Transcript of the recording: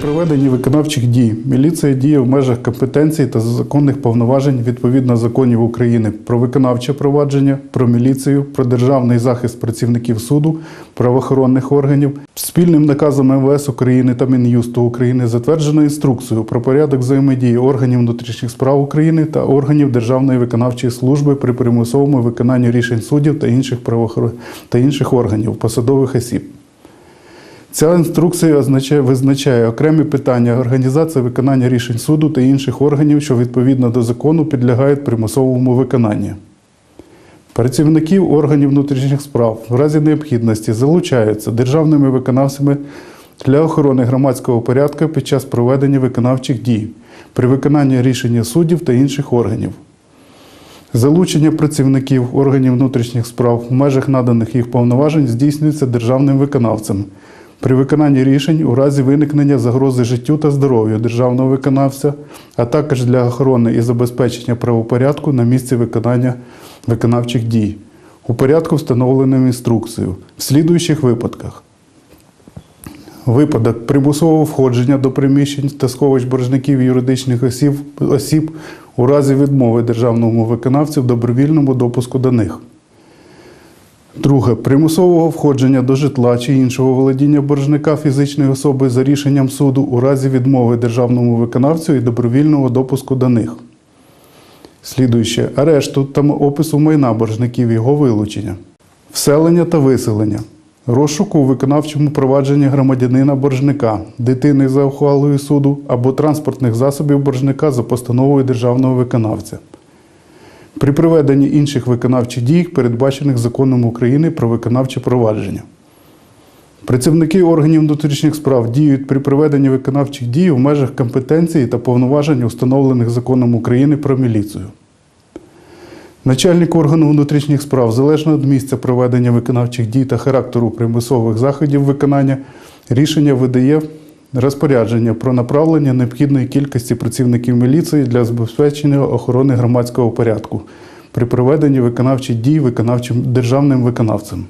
проведенні виконавчих дій міліція діє в межах компетенцій та законних повноважень відповідно законів України про виконавче провадження, про міліцію, про державний захист працівників суду, правоохоронних органів. Спільним наказом МВС України та Мін'юсту України затверджено інструкцію про порядок взаємодії органів внутрішніх справ України та органів Державної виконавчої служби при примусовому виконанні рішень суддів та інших правоохорон та інших органів посадових осіб. Ця інструкція означає, визначає окремі питання організації виконання рішень суду та інших органів, що відповідно до закону підлягають примусовому виконанню. Працівників органів внутрішніх справ в разі необхідності залучаються державними виконавцями для охорони громадського порядку під час проведення виконавчих дій при виконанні рішення суддів та інших органів. Залучення працівників органів внутрішніх справ в межах наданих їх повноважень здійснюється державним виконавцем при виконанні рішень у разі виникнення загрози життю та здоров'ю державного виконавця, а також для охорони і забезпечення правопорядку на місці виконання виконавчих дій у порядку, встановленим інструкцією в слідуючих випадках. Випадок примусового входження до приміщень та сховищ боржників юридичних осіб, осіб у разі відмови державному виконавцю в добровільному допуску до них. Друге. Примусового входження до житла чи іншого володіння боржника фізичної особи за рішенням суду у разі відмови державному виконавцю і добровільного допуску до них. Слідуюче арешту та опису майна боржників його вилучення, вселення та виселення, розшуку у виконавчому провадженні громадянина боржника, дитини за ухвалою суду або транспортних засобів боржника за постановою державного виконавця. При проведенні інших виконавчих дій, передбачених законом України про виконавче провадження. Працівники органів внутрішніх справ діють при проведенні виконавчих дій в межах компетенції та повноважень, установлених законом України про міліцію. Начальник органу внутрішніх справ, залежно від місця проведення виконавчих дій та характеру примусових заходів виконання, рішення видає розпорядження про направлення необхідної кількості працівників міліції для забезпечення охорони громадського порядку при проведенні виконавчих дій виконавчим державним виконавцем.